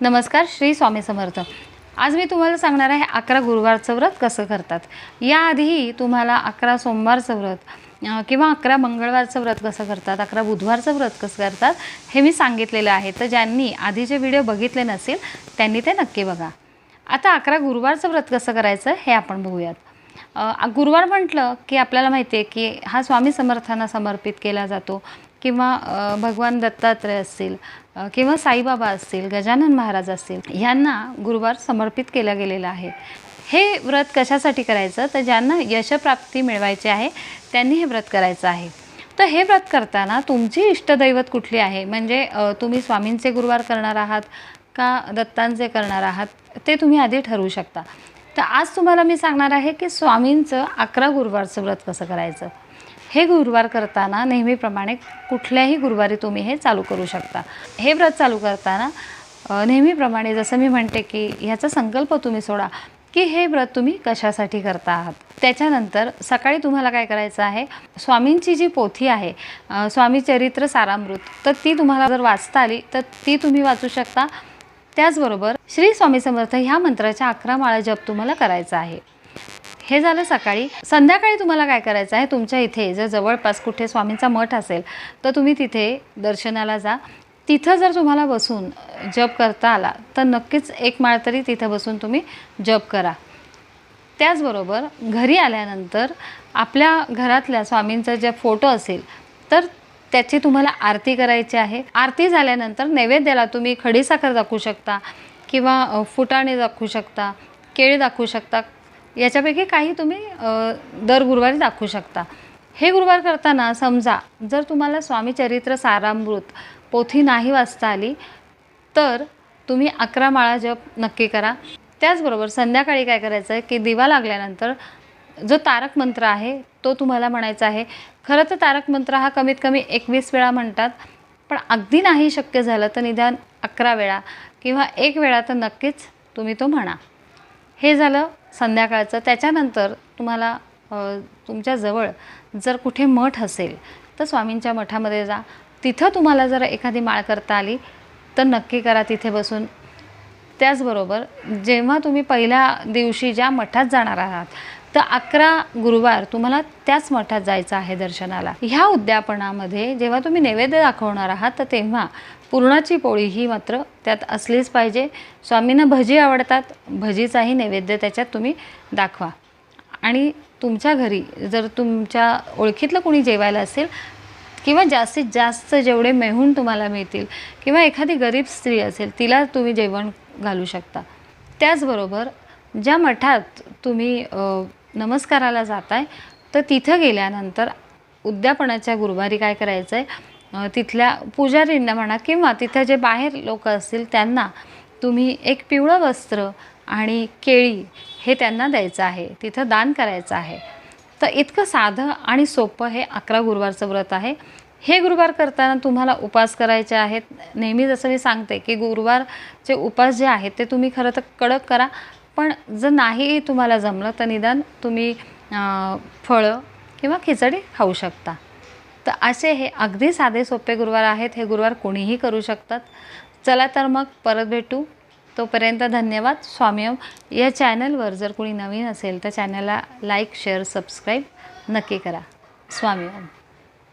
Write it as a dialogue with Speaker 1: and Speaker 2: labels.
Speaker 1: नमस्कार श्री स्वामी समर्थ. आज मी तुम्हाला सांगणार आहे अकरा गुरुवारचं व्रत कसं करतात. याआधीही तुम्हाला अकरा सोमवारचं व्रत किंवा अकरा मंगळवारचं व्रत कसं करतात अकरा बुधवारचं व्रत कसं करतात हे मी सांगितलेलं आहे. तर ज्यांनी आधीचे व्हिडिओ बघितले नसेल त्यांनी ते नक्की बघा. आता अकरा गुरुवारचं व्रत कसं करायचं हे आपण बघूयात. गुरुवार म्हटलं की आपल्याला माहिती आहे की हा स्वामी समर्थांना समर्पित केला जातो. किंवा भगवान दत्तात्रय असतील किंवा साईबाबा असतील गजानन महाराज असतील ह्यांना गुरुवार समर्पित केला गेलेला आहे. हे व्रत कशासाठी करायचं? तर ज्यांना यशप्राप्ती मिळवायची आहे त्यांनी हे व्रत करायचं आहे. तर हे व्रत करताना तुमची इष्टदैवत कुठली आहे? म्हणजे तुम्ही स्वामींचे गुरुवार करणार आहात का दत्तांचे करणार आहात? ते तुम्ही आधी ठरवू शकता. तर आज तुम्हाला मी सांगणार आहे की स्वामींचं अकरा गुरुवारचं व्रत कसं करायचं? हे गुरुवार करताना नेहमीप्रमाणे कुठल्याही गुरुवारी तुम्ही हे चालू करू शकता. हे व्रत चालू करताना नेहमीप्रमाणे जसं मी म्हणते की ह्याचा संकल्प तुम्ही सोडा की हे व्रत तुम्ही कशासाठी करता आहात. त्याच्यानंतर सकाळी तुम्हाला काय करायचं आहे? स्वामींची जी पोथी आहे स्वामी चरित्र सारामृत तर ती तुम्हाला जर वाचता आली तर ती तुम्ही वाचू शकता. त्याचबरोबर श्री स्वामी समर्थ ह्या मंत्राच्या अकरा माळा जप तुम्हाला करायचा आहे. हे झालं सकाळी. संध्याकाळी तुम्हाला काय करायचं आहे? तुमच्या इथे जर जवळपास कुठे स्वामींचा मठ असेल तर तुम्ही तिथे दर्शनाला जा. तिथं जर तुम्हाला बसून जप करता आला तर नक्कीच एक माळ तरी तिथं बसून तुम्ही जप करा. त्याचबरोबर घरी आल्यानंतर आपल्या घरातल्या स्वामींचा जे फोटो असेल तर त्याची तुम्हाला आरती करायची आहे. आरती झाल्यानंतर नैवेद्याला तुम्ही खडीसाखर दाखवू शकता किंवा फुटाणे दाखवू शकता केळी दाखवू शकता. याच्यापैकी काही तुम्ही दर गुरुवारी दाखवू शकता. हे गुरुवार करताना समजा जर तुम्हाला स्वामी चरित्र सारामृत पोथी नाही वाचता आली तर तुम्ही अकरा माळा जप नक्की करा. त्याचबरोबर संध्याकाळी काय करायचं आहे की दिवा लागल्यानंतर जो तारक मंत्र आहे तो तुम्हाला म्हणायचा आहे. खरं तर तारक मंत्र हा कमीत कमी एकवीस वेळा म्हणतात पण अगदी नाही शक्य झालं तर निदान अकरा वेळा किंवा एक वेळा तर नक्कीच तुम्ही तो म्हणा. हे झालं संध्याकाळचं. त्याच्यानंतर तुम्हाला तुमच्याजवळ जर कुठे मठ असेल तर स्वामींच्या मठामध्ये जा. तिथं तुम्हाला जर एखादी माळ करता आली तर नक्की करा तिथे बसून. त्याचबरोबर जेव्हा तुम्ही पहिल्या दिवशी ज्या मठात जाणार आहात तर अकरा गुरुवार तुम्हाला त्याच मठात जायचं आहे दर्शनाला. ह्या उद्यापनामध्ये जेव्हा तुम्ही नैवेद्य दाखवणार आहात तर तेव्हा पुरणाची पोळी ही मात्र त्यात असलीच पाहिजे. स्वामींना भजी आवडतात. भजीचाही नैवेद्य त्याच्यात तुम्ही दाखवा. आणि तुमच्या घरी जर तुमच्या ओळखीतलं कोणी जेवायला असेल किंवा जास्तीत जास्त जेवढे मेहून तुम्हाला मिळतील किंवा एखादी गरीब स्त्री असेल तिला तुम्ही जेवण घालू शकता. त्याचबरोबर ज्या मठात तुम्ही नमस्काराला नमस्काराला जाताय तर तिथं गेल्यानंतर उद्यापनाच्या गुरुवारी काय करायचं आहे तिथल्या पुजारींना म्हणा किंवा तिथं जे बाहेर लोक असतील त्यांना तुम्ही एक पिवळं वस्त्र आणि केळी हे त्यांना द्यायचं आहे. तिथं दान करायचं आहे. तर इतकं साधं आणि सोपं हे अकरा गुरुवारचं व्रत आहे. हे गुरुवार करताना तुम्हाला उपास करायचे आहेत. नेहमी जसं मी सांगते की गुरुवारचे उपास जे आहेत ते तुम्ही खरं तर कडक करा. पण जर नाही तुम्हाला जमलं तर निदान तुम्ही फळं किंवा खिचडी खाऊ शकता. तर असे हे अगदी साधे सोपे गुरुवार आहेत. हे गुरुवार कोणीही करू शकतात. चला तर मग परत भेटू. तोपर्यंत धन्यवाद. स्वामीअम या चॅनलवर जर कोणी नवीन असेल तर चॅनलला लाईक शेअर सबस्क्राईब नक्की करा. स्वामी